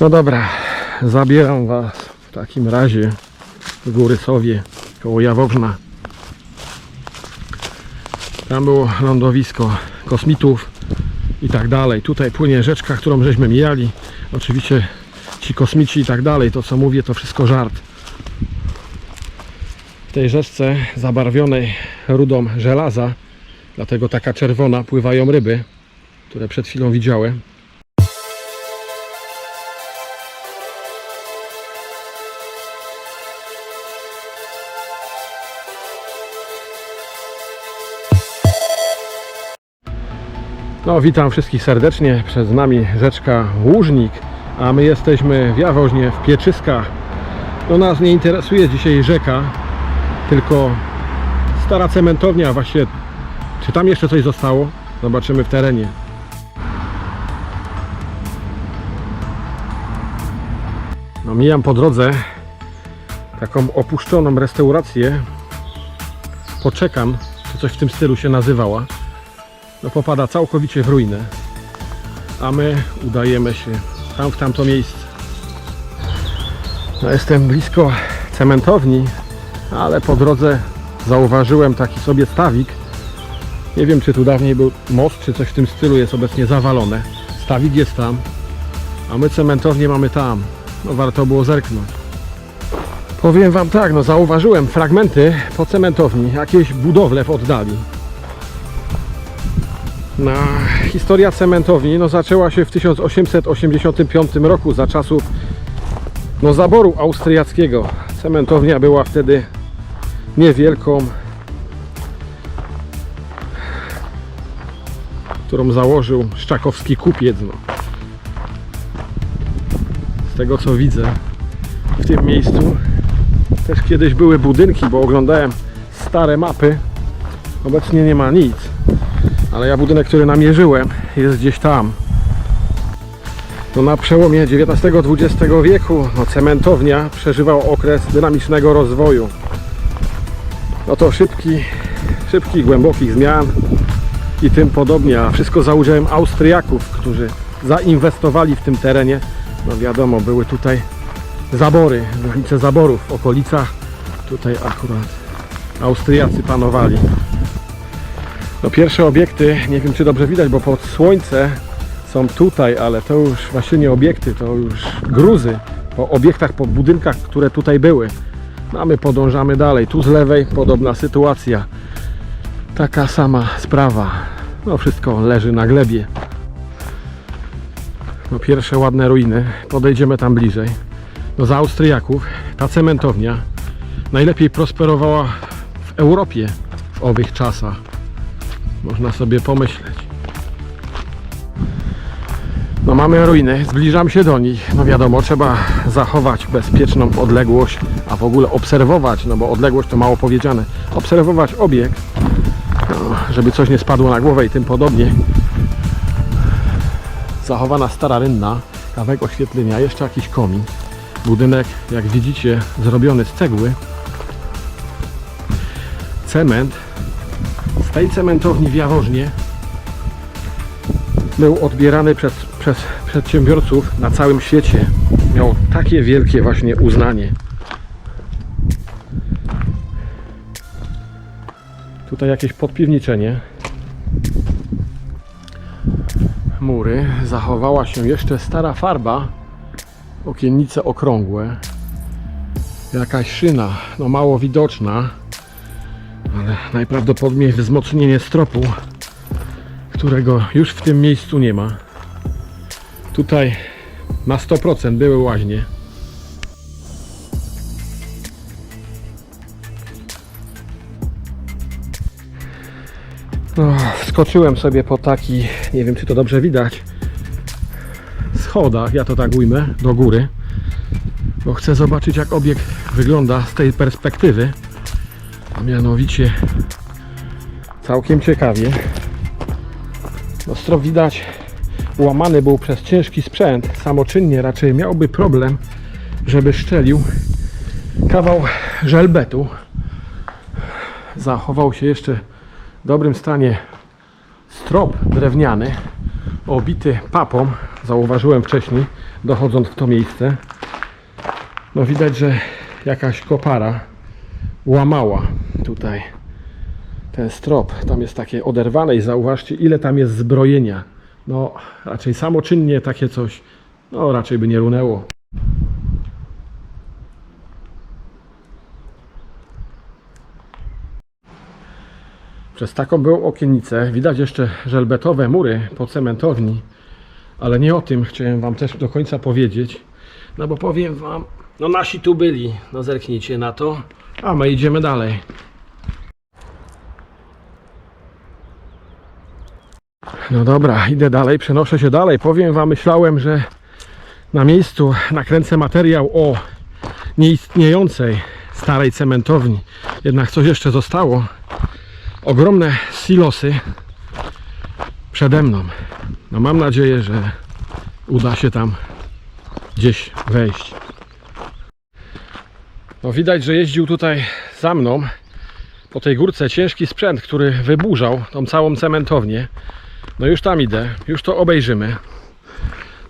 No dobra, zabieram Was w takim razie w Góry Sowie koło Jaworzna. Tam było lądowisko kosmitów i tak dalej. Tutaj płynie rzeczka, którą żeśmy mijali. Oczywiście ci kosmici i tak dalej, to co mówię to wszystko żart. W tej rzeczce zabarwionej rudą żelaza, dlatego taka czerwona, pływają ryby, które przed chwilą widziałem. No, witam wszystkich serdecznie. Przed nami rzeczka Łużnik, a my jesteśmy w Jaworznie, w Pieczyskach. No nas nie interesuje dzisiaj rzeka, tylko stara cementownia. Właściwie, czy tam jeszcze coś zostało? Zobaczymy w terenie. No, mijam po drodze taką opuszczoną restaurację. Poczekam, czy coś w tym stylu się nazywała no popada całkowicie w ruinę. A my udajemy się tam w tamto miejsce. No jestem blisko cementowni, ale po drodze zauważyłem taki sobie stawik. Nie wiem czy tu dawniej był most, czy coś w tym stylu jest obecnie zawalone. Stawik jest tam, a my cementownię mamy tam. No warto było zerknąć. Powiem wam tak, no zauważyłem fragmenty po cementowni, jakieś budowle w oddali. Historia cementowni no, zaczęła się w 1885 roku za czasów no, zaboru austriackiego. Cementownia była wtedy niewielką, którą założył Szczakowski kupiec. No. Z tego co widzę w tym miejscu też kiedyś były budynki, bo oglądałem stare mapy. Obecnie nie ma nic. Ale ja budynek, który namierzyłem, jest gdzieś tam. No na przełomie XIX-XX wieku no cementownia przeżywała okres dynamicznego rozwoju. No to szybki, szybkich, głębokich zmian i tym podobnie, a wszystko za udziałem Austriaków, którzy zainwestowali w tym terenie. No wiadomo, były tutaj zabory, granice zaborów w okolicach. Tutaj akurat Austriacy panowali. No pierwsze obiekty, nie wiem czy dobrze widać, bo pod słońce są tutaj, ale to już właśnie nie obiekty, to już gruzy po obiektach, po budynkach, które tutaj były. No a my podążamy dalej. Tu z lewej podobna sytuacja. Taka sama sprawa. No wszystko leży na glebie. No pierwsze ładne ruiny. Podejdziemy tam bliżej. No za Austriaków ta cementownia najlepiej prosperowała w Europie w owych czasach. Można sobie pomyśleć. No mamy ruiny, zbliżam się do nich. No wiadomo, trzeba zachować bezpieczną odległość, a w ogóle obserwować, no bo odległość to mało powiedziane. Obserwować obiekt, no, żeby coś nie spadło na głowę i tym podobnie. Zachowana stara rynna, kawałek oświetlenia, jeszcze jakiś komin. Budynek, jak widzicie, zrobiony z cegły. Cement z tej cementowni w Jaworznie był odbierany przez, przez przedsiębiorców na całym świecie. Miał takie wielkie właśnie uznanie. Tutaj jakieś podpiwniczenie. Mury. Zachowała się jeszcze stara farba. Okiennice okrągłe. Jakaś szyna, no mało widoczna najprawdopodobniej wzmocnienie stropu, którego już w tym miejscu nie ma. Tutaj na 100% były łaźnie. No, wskoczyłem sobie po taki, nie wiem czy to dobrze widać, schodach, ja to tak ujmę, do góry, bo chcę zobaczyć jak obiekt wygląda z tej perspektywy mianowicie całkiem ciekawie. Strop widać łamany był przez ciężki sprzęt, samoczynnie raczej miałby problem, żeby szczelił kawał żelbetu. Zachował się jeszcze w dobrym stanie strop drewniany, obity papą, zauważyłem wcześniej, dochodząc w to miejsce. No widać, że jakaś kopara łamała tutaj ten strop. Tam jest takie oderwane i zauważcie, ile tam jest zbrojenia. No, raczej samoczynnie takie coś, no raczej by nie runęło. Przez taką byłą okiennicę widać jeszcze żelbetowe mury po cementowni, ale nie o tym chciałem Wam też do końca powiedzieć. No bo powiem Wam, no nasi tu byli, no zerknijcie na to, a my idziemy dalej. No dobra, idę dalej, przenoszę się dalej. Powiem Wam, myślałem, że na miejscu nakręcę materiał o nieistniejącej starej cementowni. Jednak coś jeszcze zostało. Ogromne silosy przede mną. No mam nadzieję, że uda się tam gdzieś wejść. No widać, że jeździł tutaj za mną po tej górce ciężki sprzęt, który wyburzał tą całą cementownię. No już tam idę, już to obejrzymy.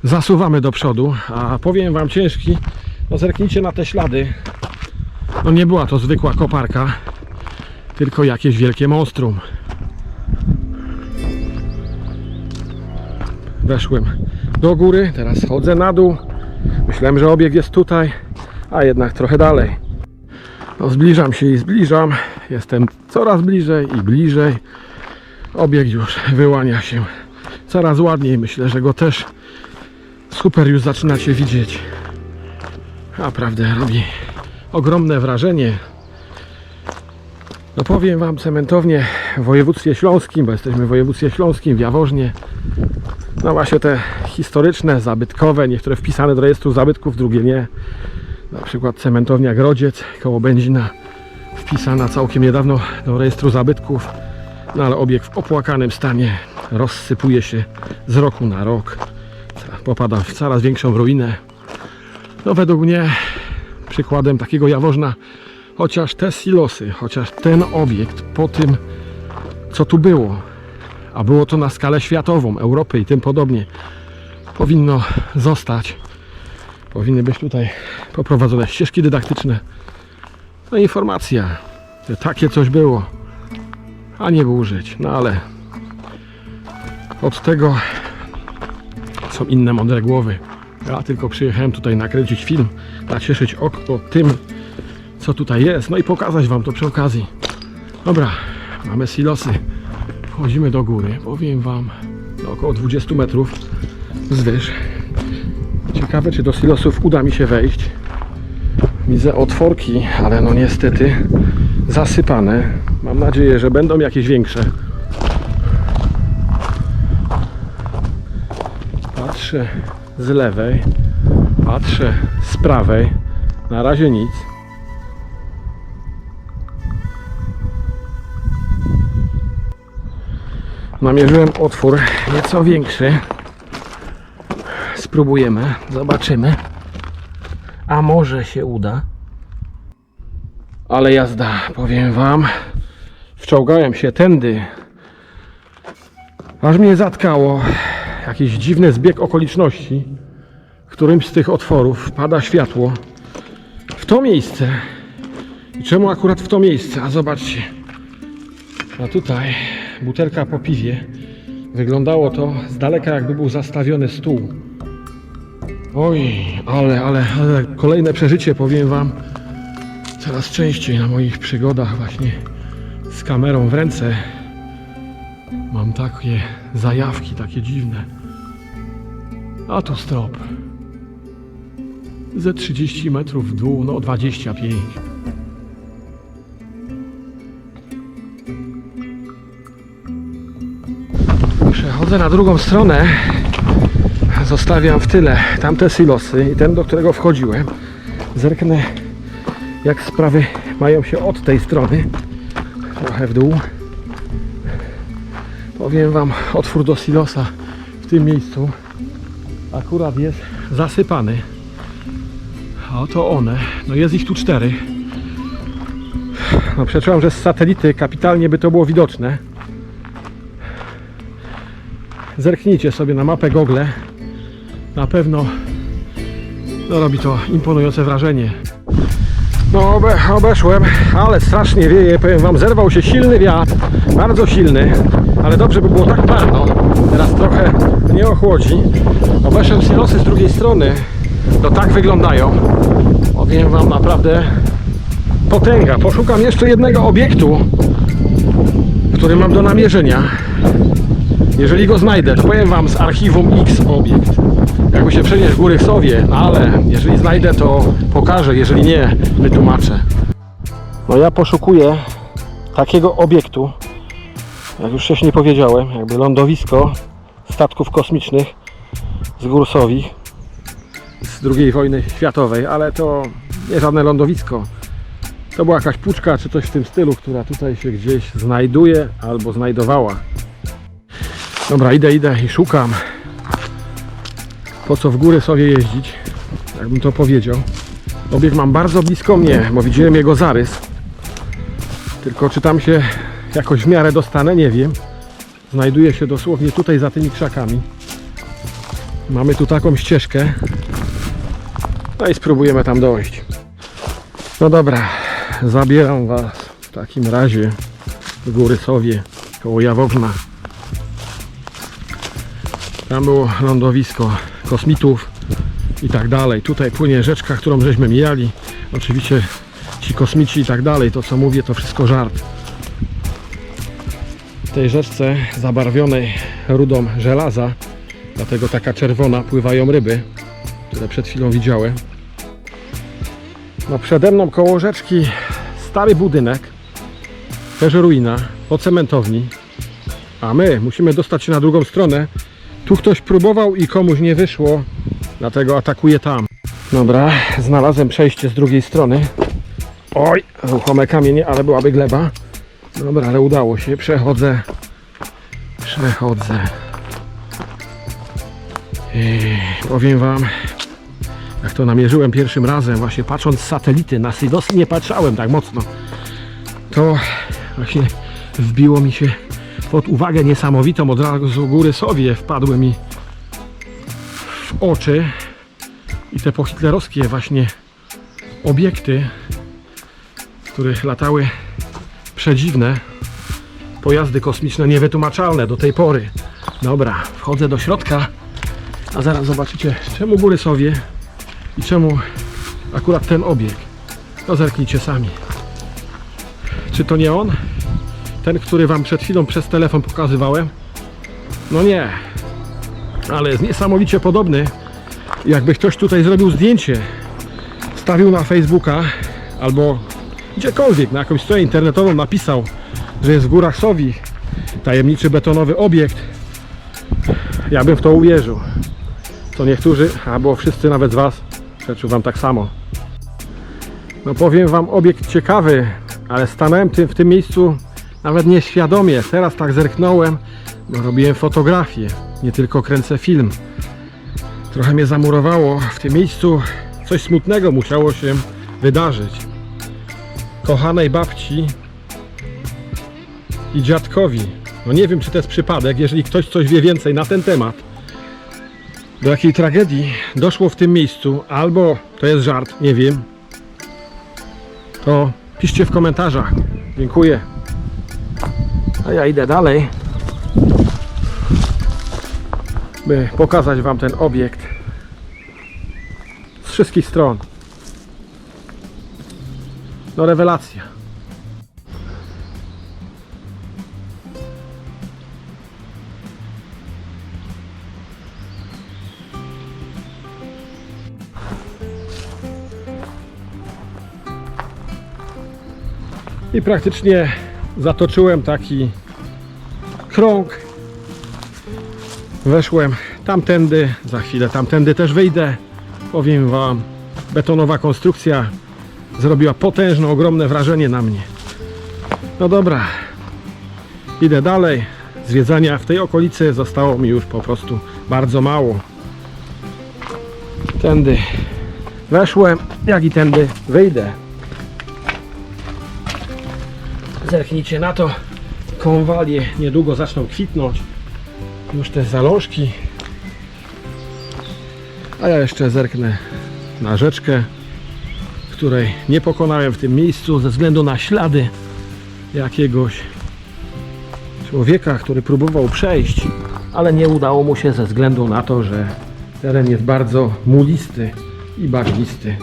Zasuwamy do przodu, a powiem Wam ciężki, no zerknijcie na te ślady. No nie była to zwykła koparka, tylko jakieś wielkie monstrum. Weszłem do góry, teraz chodzę na dół. Myślałem, że obieg jest tutaj, a jednak trochę dalej. No zbliżam się i zbliżam. Jestem coraz bliżej i bliżej. Obieg już wyłania się coraz ładniej. Myślę, że go też super już zaczynacie widzieć. Naprawdę robi ogromne wrażenie. No powiem Wam, cementownie w województwie śląskim, bo jesteśmy w województwie śląskim, w Jaworznie. No właśnie te historyczne, zabytkowe, niektóre wpisane do rejestru zabytków, drugie nie. Na przykład cementownia Grodziec koło Będzina wpisana całkiem niedawno do rejestru zabytków. No ale obiekt w opłakanym stanie rozsypuje się z roku na rok. Popada w coraz większą ruinę. No według mnie przykładem takiego Jaworzna chociaż te silosy, chociaż ten obiekt po tym co tu było, a było to na skalę światową, Europy i tym podobnie, powinno zostać. Powinny być tutaj poprowadzone ścieżki dydaktyczne. No informacja, że takie coś było, a nie użyć. No ale od tego są inne mądre głowy. Ja tylko przyjechałem tutaj nakręcić film, nacieszyć oko tym, co tutaj jest, no i pokazać Wam to przy okazji. Dobra, mamy silosy. Wchodzimy do góry. Powiem Wam, no około 20 metrów wzwyż. Ciekawe, czy do silosów uda mi się wejść. Widzę otworki, ale no niestety zasypane. Mam nadzieję, że będą jakieś większe. Patrzę z lewej, patrzę z prawej. Na razie nic. Namierzyłem otwór nieco większy. Spróbujemy, zobaczymy. A może się uda. Ale jazda, powiem wam. Wczołgałem się tędy. Aż mnie zatkało. Jakiś dziwny zbieg okoliczności. W którymś z tych otworów pada światło. W to miejsce. I czemu akurat w to miejsce? A zobaczcie. A tutaj butelka po piwie. Wyglądało to z daleka jakby był zastawiony stół. Oj, ale, ale, ale kolejne przeżycie powiem wam. Coraz częściej na moich przygodach właśnie z kamerą w ręce mam takie zajawki, takie dziwne. A tu strop. Ze 30 metrów w dół, no 25. Przechodzę na drugą stronę. Zostawiam w tyle tamte silosy i ten, do którego wchodziłem. Zerknę, jak sprawy mają się od tej strony. Trochę w dół. Powiem Wam, otwór do silosa w tym miejscu akurat jest zasypany. A oto one. No jest ich tu cztery. No przeczułam, że z satelity kapitalnie by to było widoczne. Zerknijcie sobie na mapę Google. na pewno no, robi to imponujące wrażenie. No obe, obeszłem, ale strasznie wieje, powiem wam, zerwał się silny wiatr, bardzo silny, ale dobrze by było tak parno, teraz trochę nie ochłodzi. Obeszłem silosy z drugiej strony, to tak wyglądają. Powiem wam naprawdę potęga. Poszukam jeszcze jednego obiektu, który mam do namierzenia. Jeżeli go znajdę, to powiem wam z archiwum X obiekt. Jakby się przenieść w góry w Sowie, no ale jeżeli znajdę, to pokażę, jeżeli nie, wytłumaczę. No ja poszukuję takiego obiektu, jak już wcześniej powiedziałem, jakby lądowisko statków kosmicznych z gór Sowi z II wojny światowej, ale to nie żadne lądowisko. To była jakaś puczka czy coś w tym stylu, która tutaj się gdzieś znajduje albo znajdowała. Dobra, idę, idę i szukam. Po co w górę sobie jeździć? Jakbym to powiedział. Obiekt mam bardzo blisko mnie, bo widziałem jego zarys. Tylko czy tam się jakoś w miarę dostanę, nie wiem. Znajduje się dosłownie tutaj za tymi krzakami. Mamy tu taką ścieżkę. No i spróbujemy tam dojść. No dobra, zabieram Was w takim razie w góry Sowie, koło Jawowna. Tam było lądowisko kosmitów i tak dalej. Tutaj płynie rzeczka, którą żeśmy mijali. Oczywiście ci kosmici i tak dalej, to co mówię, to wszystko żart. W tej rzeczce zabarwionej rudą żelaza, dlatego taka czerwona, pływają ryby, które przed chwilą widziałem. No przede mną koło rzeczki stary budynek, też ruina, po cementowni, a my musimy dostać się na drugą stronę. Tu ktoś próbował i komuś nie wyszło, dlatego atakuję tam. Dobra, znalazłem przejście z drugiej strony. Oj, ruchome kamienie, ale byłaby gleba. Dobra, ale udało się. Przechodzę. Przechodzę. I powiem wam, jak to namierzyłem pierwszym razem, właśnie patrząc z satelity, na Sidos nie patrzałem tak mocno, to właśnie wbiło mi się pod uwagę niesamowitą, od razu góry sobie wpadły mi w oczy i te pohitlerowskie właśnie obiekty, w których latały przedziwne pojazdy kosmiczne niewytłumaczalne do tej pory. Dobra, wchodzę do środka, a zaraz zobaczycie czemu góry Sowie i czemu akurat ten obiekt. No zerknijcie sami. Czy to nie on? Ten, który wam przed chwilą przez telefon pokazywałem? No nie. Ale jest niesamowicie podobny. Jakby ktoś tutaj zrobił zdjęcie, wstawił na Facebooka albo gdziekolwiek, na jakąś stronę internetową napisał, że jest w górach Sowi tajemniczy betonowy obiekt, ja bym w to uwierzył. To niektórzy, albo wszyscy nawet z Was, przeczuwam tak samo. No powiem Wam, obiekt ciekawy, ale stanąłem w tym miejscu nawet nieświadomie. Teraz tak zerknąłem, bo robiłem fotografię, nie tylko kręcę film. Trochę mnie zamurowało. W tym miejscu coś smutnego musiało się wydarzyć. Kochanej babci i dziadkowi. No nie wiem, czy to jest przypadek, jeżeli ktoś coś wie więcej na ten temat. Do jakiej tragedii doszło w tym miejscu, albo to jest żart, nie wiem. To piszcie w komentarzach. Dziękuję. A ja idę dalej, by pokazać Wam ten obiekt z wszystkich stron. No rewelacja. I praktycznie zatoczyłem taki krąg. Weszłem tamtędy, za chwilę tamtędy też wyjdę. Powiem Wam, betonowa konstrukcja zrobiła potężne, ogromne wrażenie na mnie. No dobra, idę dalej. Zwiedzania w tej okolicy zostało mi już po prostu bardzo mało. Tędy weszłem, jak i tędy wyjdę. Zerknijcie na to. Konwalie niedługo zaczną kwitnąć. Już te zalążki A ja jeszcze zerknę na rzeczkę, której nie pokonałem w tym miejscu ze względu na ślady jakiegoś człowieka, który próbował przejść, ale nie udało mu się ze względu na to, że teren jest bardzo mulisty i bagnisty.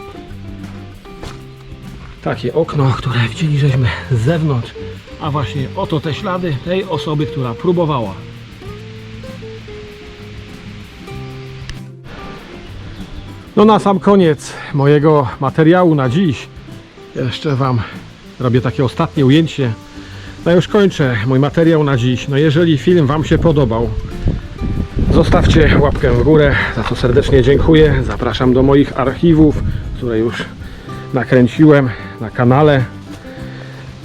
Takie okno, które widzieli żeśmy z zewnątrz, a właśnie oto te ślady tej osoby, która próbowała. No na sam koniec mojego materiału na dziś jeszcze Wam robię takie ostatnie ujęcie. No już kończę mój materiał na dziś. No jeżeli film Wam się podobał, zostawcie łapkę w górę, za co serdecznie dziękuję. Zapraszam do moich archiwów, które już nakręciłem na kanale.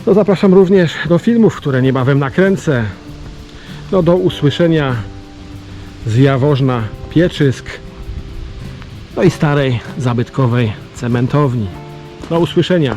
No zapraszam również do filmów, które niebawem nakręcę. No do usłyszenia z Jaworzna Pieczysk no i starej zabytkowej cementowni. Do usłyszenia.